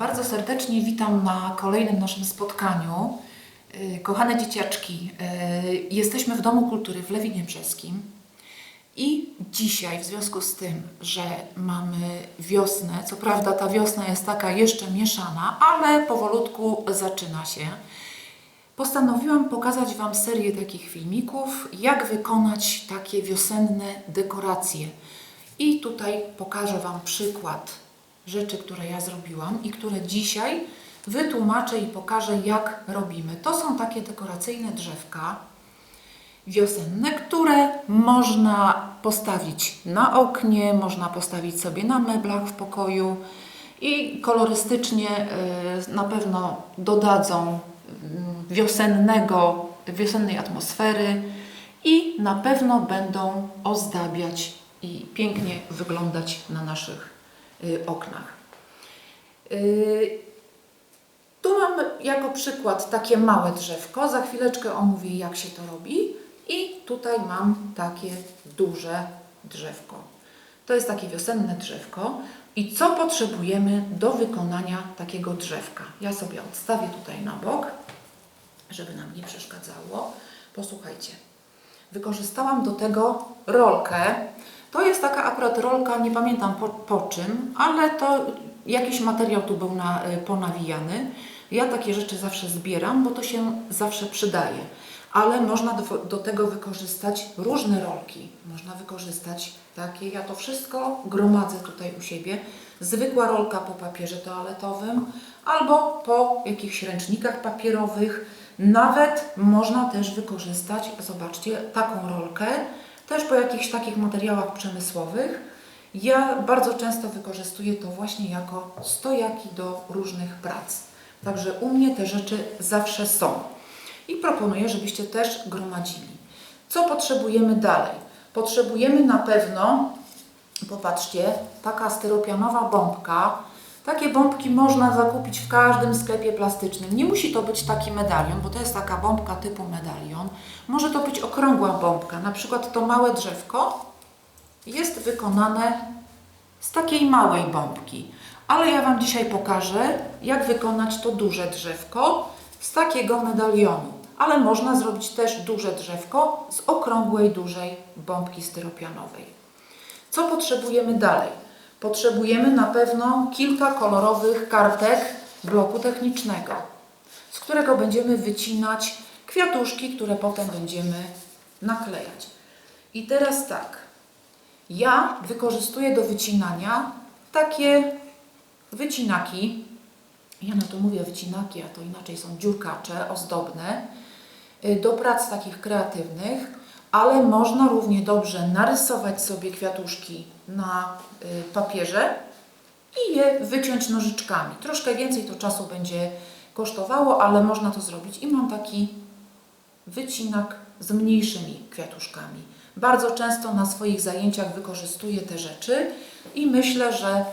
Bardzo serdecznie witam na kolejnym naszym spotkaniu. Yy, Kochane dzieciaczki, yy, jesteśmy w Domu Kultury w Lewinie Brzeskim i dzisiaj w związku z tym, że mamy wiosnę, co prawda ta wiosna jest taka jeszcze mieszana, ale powolutku zaczyna się, postanowiłam pokazać Wam serię takich filmików, jak wykonać takie wiosenne dekoracje. I tutaj pokażę Wam przykład rzeczy, które ja zrobiłam i które dzisiaj wytłumaczę i pokażę, jak robimy. To są takie dekoracyjne drzewka wiosenne, które można postawić na oknie, można postawić sobie na meblach w pokoju i kolorystycznie y, na pewno dodadzą wiosennego, wiosennej atmosfery i na pewno będą ozdabiać i pięknie wyglądać na naszych oknach. Y, Tu mam jako przykład takie małe drzewko. Za chwileczkę omówię, jak się to robi. I tutaj mam takie duże drzewko. To jest takie wiosenne drzewko. I co potrzebujemy do wykonania takiego drzewka? Ja sobie odstawię tutaj na bok, żeby nam nie przeszkadzało. Posłuchajcie. Wykorzystałam do tego rolkę. To jest taka akurat rolka, nie pamiętam po, po czym, ale to jakiś materiał tu był na, y, ponawijany. Ja takie rzeczy zawsze zbieram, bo to się zawsze przydaje. Ale można do, do tego wykorzystać różne rolki. Można wykorzystać takie, ja to wszystko gromadzę tutaj u siebie. Zwykła rolka po papierze toaletowym albo po jakichś ręcznikach papierowych. Nawet można też wykorzystać, zobaczcie, taką rolkę, też po jakichś takich materiałach przemysłowych. Ja bardzo często wykorzystuję to właśnie jako stojaki do różnych prac. Także u mnie te rzeczy zawsze są. I proponuję, żebyście też gromadzili. Co potrzebujemy dalej? Potrzebujemy na pewno, popatrzcie, taka styropianowa bombka. Takie bombki można zakupić w każdym sklepie plastycznym. Nie musi to być taki medalion, bo to jest taka bombka typu medalion. Może to być okrągła bombka, na przykład to małe drzewko jest wykonane z takiej małej bombki. Ale ja Wam dzisiaj pokażę, jak wykonać to duże drzewko z takiego medalionu. Ale można zrobić też duże drzewko z okrągłej, dużej bombki styropianowej. Co potrzebujemy dalej? Potrzebujemy na pewno kilka kolorowych kartek bloku technicznego, z którego będziemy wycinać kwiatuszki, które potem będziemy naklejać. I teraz tak, ja wykorzystuję do wycinania takie wycinaki. Ja na to mówię wycinaki, a to inaczej są dziurkacze ozdobne y, do prac takich kreatywnych, ale można równie dobrze narysować sobie kwiatuszki na y, papierze i je wyciąć nożyczkami. Troszkę więcej to czasu będzie kosztowało, ale można to zrobić. I mam taki wycinak z mniejszymi kwiatuszkami. Bardzo często na swoich zajęciach wykorzystuję te rzeczy i myślę, że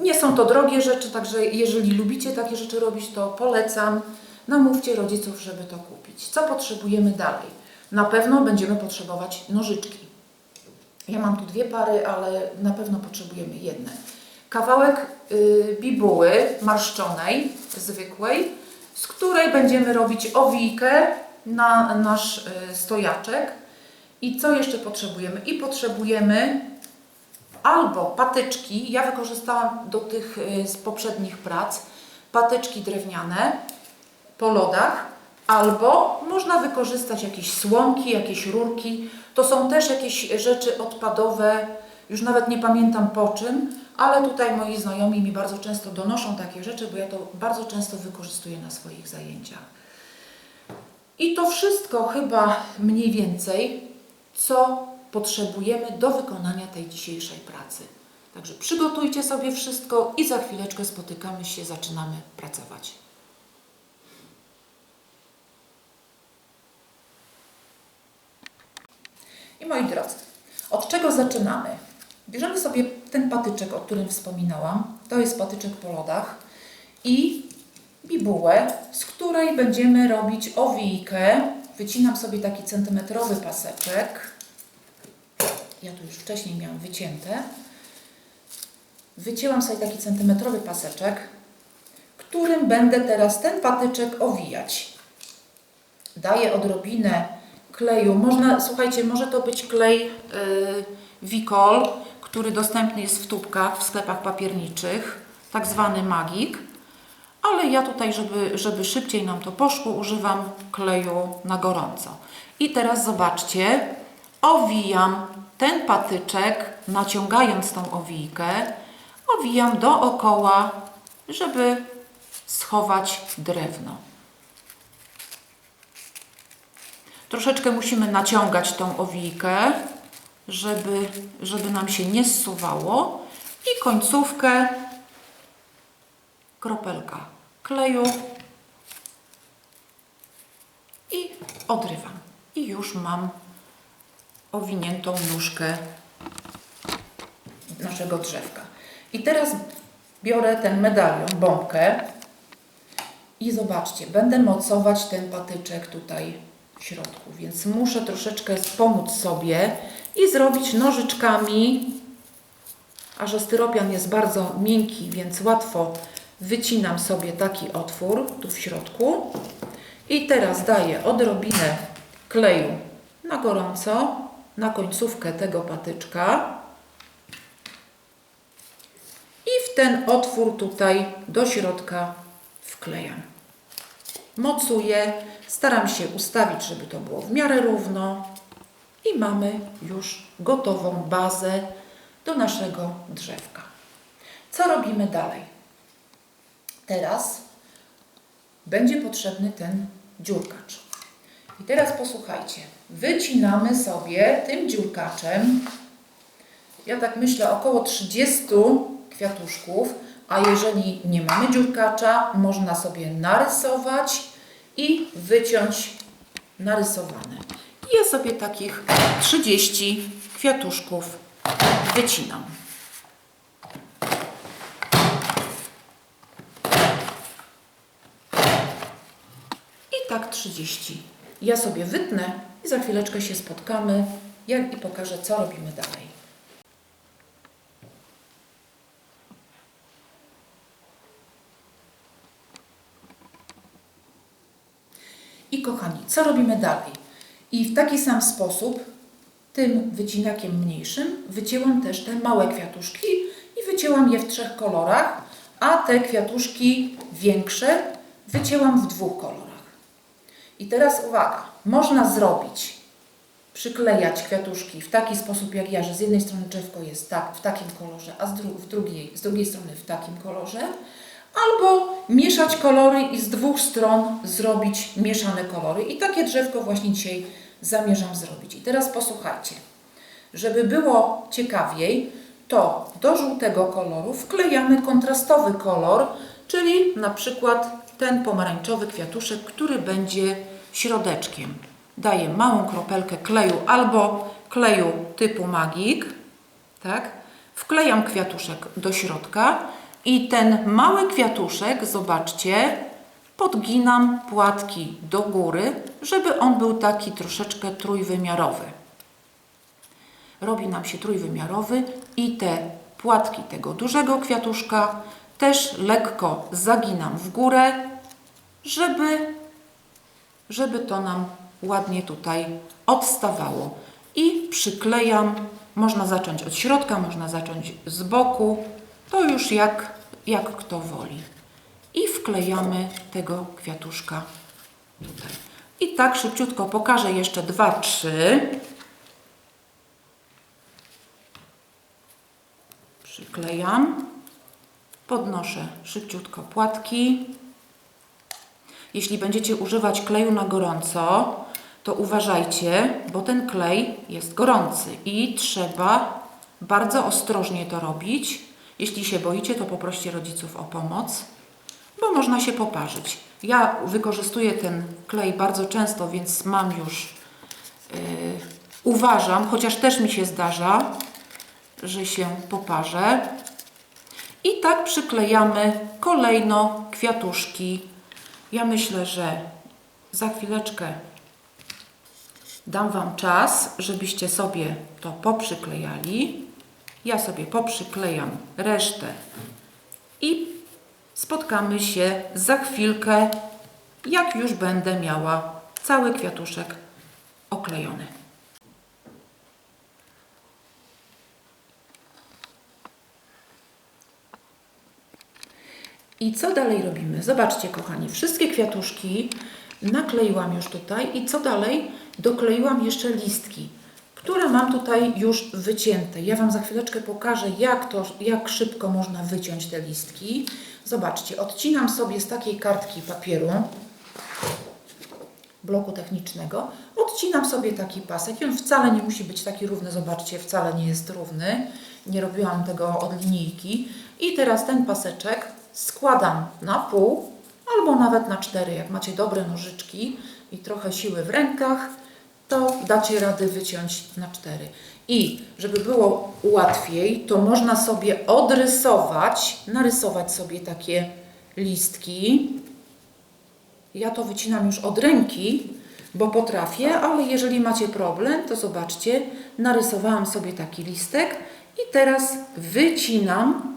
nie są to drogie rzeczy, także jeżeli lubicie takie rzeczy robić, to polecam. Namówcie rodziców, żeby to kupić. Co potrzebujemy dalej? Na pewno będziemy potrzebować nożyczki. Ja mam tu dwie pary, ale na pewno potrzebujemy jedne. Kawałek y, bibuły marszczonej, zwykłej, z której będziemy robić owijkę na nasz y, stojaczek. I co jeszcze potrzebujemy? I potrzebujemy albo patyczki, ja wykorzystałam do tych y, z poprzednich prac, patyczki drewniane po lodach, albo można wykorzystać jakieś słomki, jakieś rurki. To są też jakieś rzeczy odpadowe, już nawet nie pamiętam po czym, ale tutaj moi znajomi mi bardzo często donoszą takie rzeczy, bo ja to bardzo często wykorzystuję na swoich zajęciach. I to wszystko chyba mniej więcej, co potrzebujemy do wykonania tej dzisiejszej pracy. Także przygotujcie sobie wszystko i za chwileczkę spotykamy się, zaczynamy pracować. I moi drodzy, od czego zaczynamy? Bierzemy sobie ten patyczek, o którym wspominałam. To jest patyczek po lodach i bibułę, z której będziemy robić owijkę. Wycinam sobie taki centymetrowy paseczek. Ja tu już wcześniej miałam wycięte. Wycięłam sobie taki centymetrowy paseczek. którym będę teraz ten patyczek owijać. Daję odrobinę kleju. Można, słuchajcie, może to być klej yy, Wikol, który dostępny jest w tubkach w sklepach papierniczych, tak zwany magik. Ale ja tutaj, żeby, żeby szybciej nam to poszło, używam kleju na gorąco. I teraz zobaczcie, owijam ten patyczek, naciągając tą owijkę, owijam dookoła, żeby schować drewno. Troszeczkę musimy naciągać tą owijkę, żeby, żeby nam się nie zsuwało. I końcówkę kropelka kleju i odrywam. I już mam owiniętą nóżkę naszego drzewka. I teraz biorę ten medalion, bombkę i zobaczcie, będę mocować ten patyczek tutaj środku, więc muszę troszeczkę pomóc sobie i zrobić nożyczkami, a że styropian jest bardzo miękki, więc łatwo wycinam sobie taki otwór tu w środku. I teraz daję odrobinę kleju na gorąco na końcówkę tego patyczka. I w ten otwór tutaj do środka wklejam. Mocuję, staram się ustawić, żeby to było w miarę równo i mamy już gotową bazę do naszego drzewka. Co robimy dalej? Teraz będzie potrzebny ten dziurkacz. I teraz posłuchajcie. Wycinamy sobie tym dziurkaczem, ja tak myślę, około 30 kwiatuszków, a jeżeli nie mamy dziurkacza, można sobie narysować i wyciąć narysowane. I ja sobie takich 30 kwiatuszków wycinam. I tak 30. Ja sobie wytnę i za chwileczkę się spotkamy jak i pokażę, co robimy dalej. I kochani, co robimy dalej? I w taki sam sposób, tym wycinakiem mniejszym, wycięłam też te małe kwiatuszki i wycięłam je w trzech kolorach, a te kwiatuszki większe wycięłam w dwóch kolorach. I teraz uwaga, można zrobić, przyklejać kwiatuszki w taki sposób jak ja, że z jednej strony drzewko jest tak, w takim kolorze, a z, dru w drugiej, z drugiej strony w takim kolorze, albo mieszać kolory i z dwóch stron zrobić mieszane kolory. I takie drzewko właśnie dzisiaj zamierzam zrobić. I teraz posłuchajcie. Żeby było ciekawiej, to do żółtego koloru wklejamy kontrastowy kolor, czyli na przykład ten pomarańczowy kwiatuszek, który będzie środeczkiem. Daję małą kropelkę kleju albo kleju typu magik, tak? Wklejam kwiatuszek do środka i ten mały kwiatuszek, zobaczcie, podginam płatki do góry, żeby on był taki troszeczkę trójwymiarowy. Robi nam się trójwymiarowy i te płatki tego dużego kwiatuszka też lekko zaginam w górę, żeby, żeby to nam ładnie tutaj odstawało. I przyklejam, można zacząć od środka, można zacząć z boku, to już jak, jak kto woli. I wklejamy tego kwiatuszka tutaj. I tak szybciutko pokażę jeszcze dwa, trzy. Przyklejam. Podnoszę szybciutko płatki. Jeśli będziecie używać kleju na gorąco, to uważajcie, bo ten klej jest gorący i trzeba bardzo ostrożnie to robić. Jeśli się boicie, to poproście rodziców o pomoc, bo można się poparzyć. Ja wykorzystuję ten klej bardzo często, więc mam już, yy, uważam, chociaż też mi się zdarza, że się poparzę. I tak przyklejamy kolejno kwiatuszki. Ja myślę, że za chwileczkę dam Wam czas, żebyście sobie to poprzyklejali. Ja sobie poprzyklejam resztę i spotkamy się za chwilkę, jak już będę miała cały kwiatuszek oklejony. I co dalej robimy? Zobaczcie, kochani, wszystkie kwiatuszki nakleiłam już tutaj i co dalej? Dokleiłam jeszcze listki, które mam tutaj już wycięte. Ja Wam za chwileczkę pokażę, jak, to, jak szybko można wyciąć te listki. Zobaczcie, odcinam sobie z takiej kartki papieru, bloku technicznego, odcinam sobie taki pasek on wcale nie musi być taki równy, zobaczcie, wcale nie jest równy. Nie robiłam tego od linijki. I teraz ten paseczek składam na pół albo nawet na cztery. Jak macie dobre nożyczki i trochę siły w rękach, to dacie rady wyciąć na cztery. I żeby było łatwiej, to można sobie odrysować, narysować sobie takie listki. Ja to wycinam już od ręki, bo potrafię, ale jeżeli macie problem, to zobaczcie, narysowałam sobie taki listek i teraz wycinam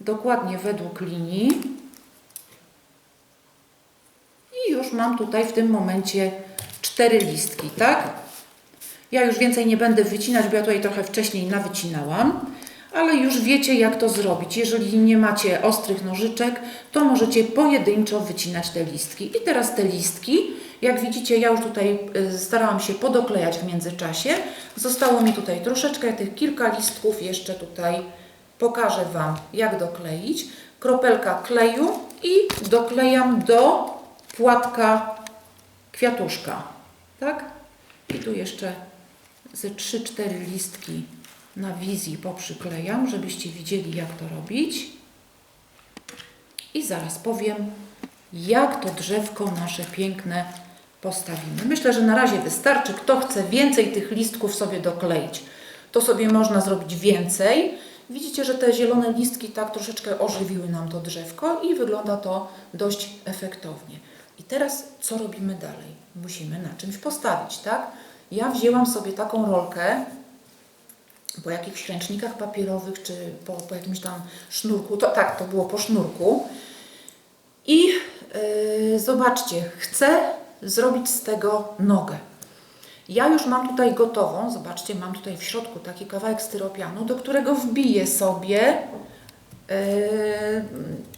dokładnie według linii i już mam tutaj w tym momencie cztery listki, tak? Ja już więcej nie będę wycinać, bo ja tutaj trochę wcześniej nawycinałam, ale już wiecie jak to zrobić. Jeżeli nie macie ostrych nożyczek, to możecie pojedynczo wycinać te listki. I teraz te listki, jak widzicie, ja już tutaj y, starałam się podoklejać w międzyczasie. Zostało mi tutaj troszeczkę tych kilka listków jeszcze tutaj pokażę Wam, jak dokleić. Kropelka kleju i doklejam do płatka kwiatuszka. Tak? I tu jeszcze ze 3-4 listki na wizji poprzyklejam, żebyście widzieli, jak to robić. I zaraz powiem, jak to drzewko nasze piękne postawimy. Myślę, że na razie wystarczy. Kto chce więcej tych listków sobie dokleić, to sobie można zrobić więcej. Widzicie, że te zielone listki tak troszeczkę ożywiły nam to drzewko i wygląda to dość efektownie. Teraz co robimy dalej? Musimy na czymś postawić, tak? Ja wzięłam sobie taką rolkę po jakichś ręcznikach papierowych, czy po, po jakimś tam sznurku, to tak, to było po sznurku. I yy, zobaczcie, chcę zrobić z tego nogę. Ja już mam tutaj gotową, zobaczcie, mam tutaj w środku taki kawałek styropianu, do którego wbiję sobie yy,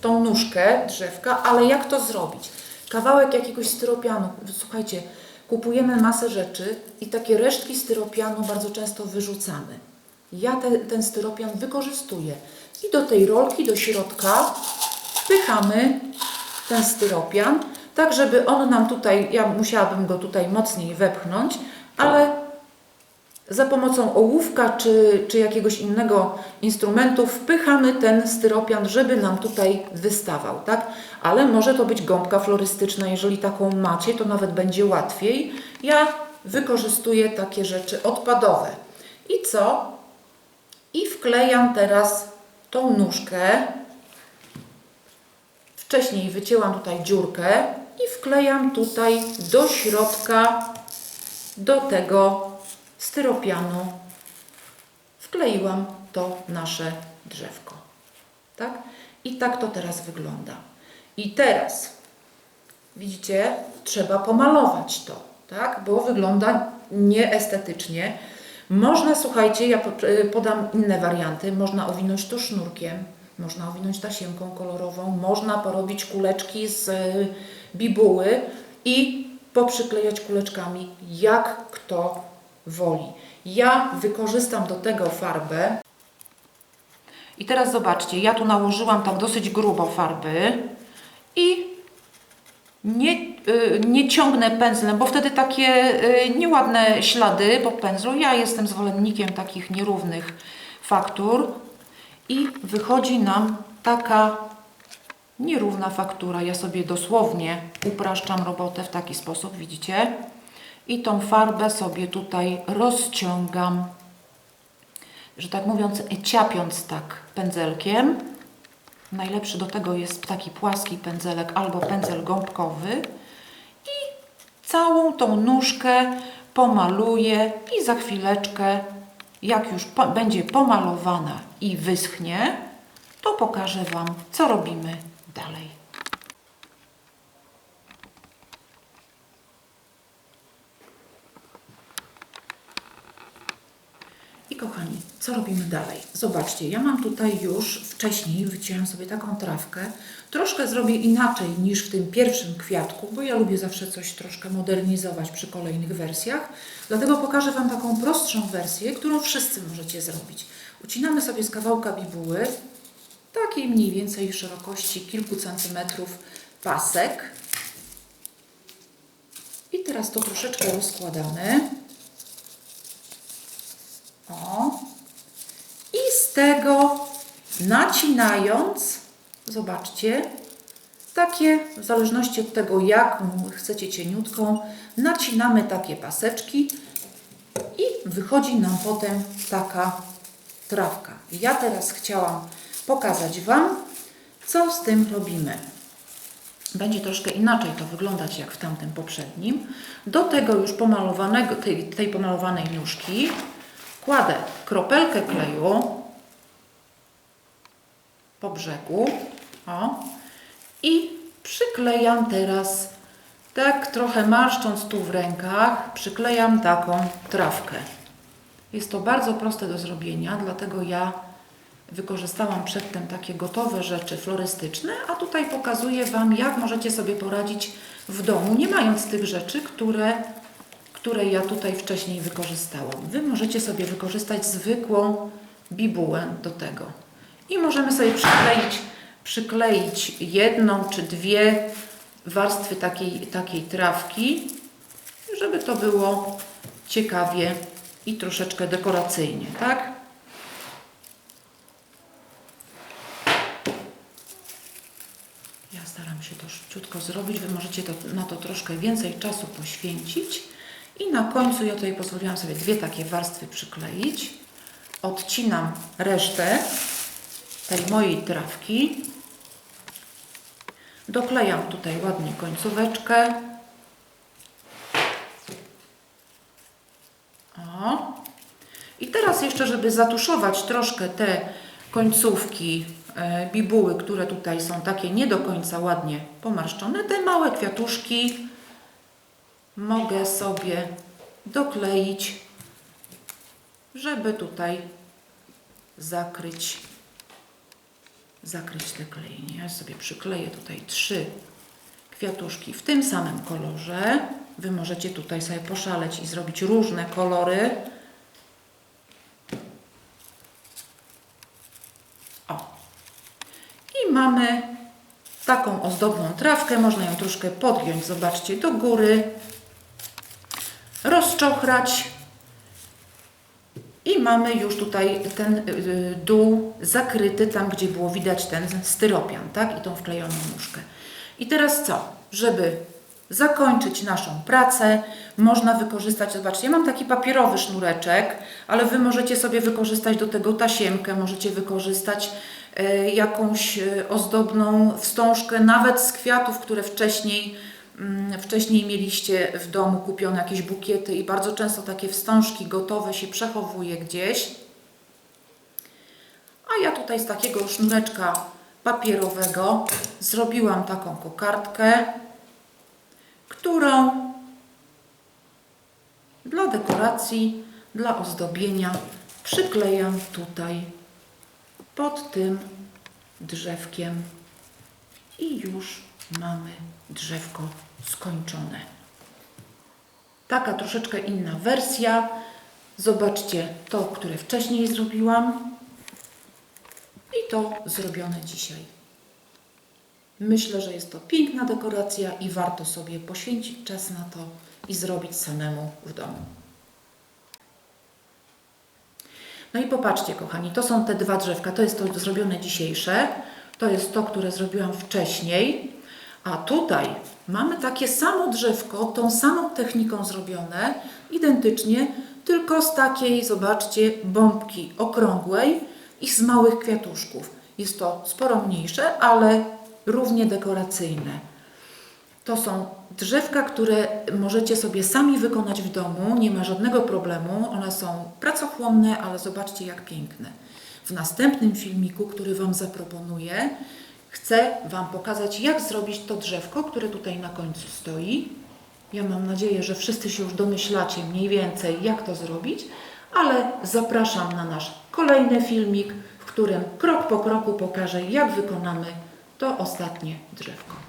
tą nóżkę drzewka, ale jak to zrobić? Kawałek jakiegoś styropianu, słuchajcie, kupujemy masę rzeczy i takie resztki styropianu bardzo często wyrzucamy. Ja te, ten styropian wykorzystuję i do tej rolki, do środka wpychamy ten styropian, tak żeby on nam tutaj, ja musiałabym go tutaj mocniej wepchnąć, ale za pomocą ołówka czy, czy jakiegoś innego instrumentu wpychamy ten styropian, żeby nam tutaj wystawał, tak? Ale może to być gąbka florystyczna, jeżeli taką macie, to nawet będzie łatwiej. Ja wykorzystuję takie rzeczy odpadowe. I co? I wklejam teraz tą nóżkę. Wcześniej wycięłam tutaj dziurkę i wklejam tutaj do środka, do tego styropianu. Wkleiłam to nasze drzewko. Tak? I tak to teraz wygląda. I teraz, widzicie, trzeba pomalować to, tak? Bo wygląda nieestetycznie. Można, słuchajcie, ja podam inne warianty. Można owinąć to sznurkiem, można owinąć tasiemką kolorową, można porobić kuleczki z bibuły i poprzyklejać kuleczkami, jak kto woli. Ja wykorzystam do tego farbę. I teraz zobaczcie, ja tu nałożyłam tak dosyć grubo farby i nie, y, nie ciągnę pędzlem, bo wtedy takie y, nieładne ślady po pędzlu. Ja jestem zwolennikiem takich nierównych faktur i wychodzi nam taka nierówna faktura. Ja sobie dosłownie upraszczam robotę w taki sposób, widzicie? I tą farbę sobie tutaj rozciągam, że tak mówiąc, ciapiąc tak pędzelkiem. Najlepszy do tego jest taki płaski pędzelek albo pędzel gąbkowy. I całą tą nóżkę pomaluję i za chwileczkę, jak już po, będzie pomalowana i wyschnie, to pokażę Wam, co robimy dalej. Kochani, co robimy dalej? Zobaczcie, ja mam tutaj już wcześniej wycięłam sobie taką trawkę. Troszkę zrobię inaczej niż w tym pierwszym kwiatku, bo ja lubię zawsze coś troszkę modernizować przy kolejnych wersjach. Dlatego pokażę Wam taką prostszą wersję, którą wszyscy możecie zrobić. Ucinamy sobie z kawałka bibuły, takiej mniej więcej szerokości kilku centymetrów pasek. I teraz to troszeczkę rozkładamy. O. I z tego nacinając, zobaczcie, takie, w zależności od tego, jaką chcecie cieniutką, nacinamy takie paseczki i wychodzi nam potem taka trawka. Ja teraz chciałam pokazać Wam, co z tym robimy. Będzie troszkę inaczej to wyglądać jak w tamtym poprzednim. Do tego już pomalowanego, tej, tej pomalowanej nóżki kładę kropelkę kleju po brzegu o, i przyklejam teraz, tak trochę marszcząc tu w rękach, przyklejam taką trawkę. Jest to bardzo proste do zrobienia, dlatego ja wykorzystałam przedtem takie gotowe rzeczy florystyczne, a tutaj pokazuję Wam, jak możecie sobie poradzić w domu, nie mając tych rzeczy, które, które ja tutaj wcześniej wykorzystałam. Wy możecie sobie wykorzystać zwykłą bibułę do tego. I możemy sobie przykleić, przykleić jedną czy dwie warstwy takiej, takiej trawki, żeby to było ciekawie i troszeczkę dekoracyjnie, tak? Ja staram się to szybciutko zrobić. Wy możecie to, na to troszkę więcej czasu poświęcić. I na końcu ja tutaj pozwoliłam sobie dwie takie warstwy przykleić. Odcinam resztę tej mojej trawki. Doklejam tutaj ładnie końcóweczkę. O. I teraz jeszcze, żeby zatuszować troszkę te końcówki e, bibuły, które tutaj są takie nie do końca ładnie pomarszczone, te małe kwiatuszki mogę sobie dokleić, żeby tutaj zakryć, zakryć te klejenie. Ja sobie przykleję tutaj trzy kwiatuszki w tym samym kolorze. Wy możecie tutaj sobie poszaleć i zrobić różne kolory. O. I mamy taką ozdobną trawkę. Można ją troszkę podgiąć, zobaczcie, do góry. Rozczochrać. I mamy już tutaj ten y, dół zakryty, tam gdzie było widać ten styropian, tak? I tą wklejoną nóżkę. I teraz co? Żeby zakończyć naszą pracę, można wykorzystać, zobaczcie, ja mam taki papierowy sznureczek, ale Wy możecie sobie wykorzystać do tego tasiemkę, możecie wykorzystać e, jakąś ozdobną wstążkę, nawet z kwiatów, które wcześniej, wcześniej mieliście w domu kupione, jakieś bukiety i bardzo często takie wstążki gotowe się przechowuje gdzieś. A ja tutaj z takiego sznureczka papierowego zrobiłam taką kokardkę, którą dla dekoracji, dla ozdobienia przyklejam tutaj pod tym drzewkiem i już mamy drzewko skończone. Taka troszeczkę inna wersja. Zobaczcie to, które wcześniej zrobiłam i to zrobione dzisiaj. Myślę, że jest to piękna dekoracja i warto sobie poświęcić czas na to i zrobić samemu w domu. No i popatrzcie, kochani, to są te dwa drzewka. To jest to zrobione dzisiejsze, to jest to, które zrobiłam wcześniej, a tutaj mamy takie samo drzewko, tą samą techniką zrobione, identycznie, tylko z takiej, zobaczcie, bombki okrągłej i z małych kwiatuszków. Jest to sporo mniejsze, ale równie dekoracyjne. To są drzewka, które możecie sobie sami wykonać w domu, nie ma żadnego problemu. One są pracochłonne, ale zobaczcie jak piękne. W następnym filmiku, który Wam zaproponuję, chcę Wam pokazać, jak zrobić to drzewko, które tutaj na końcu stoi. Ja mam nadzieję, że wszyscy się już domyślacie mniej więcej, jak to zrobić, ale zapraszam na nasz kolejny filmik, w którym krok po kroku pokażę, jak wykonamy to ostatnie drzewko.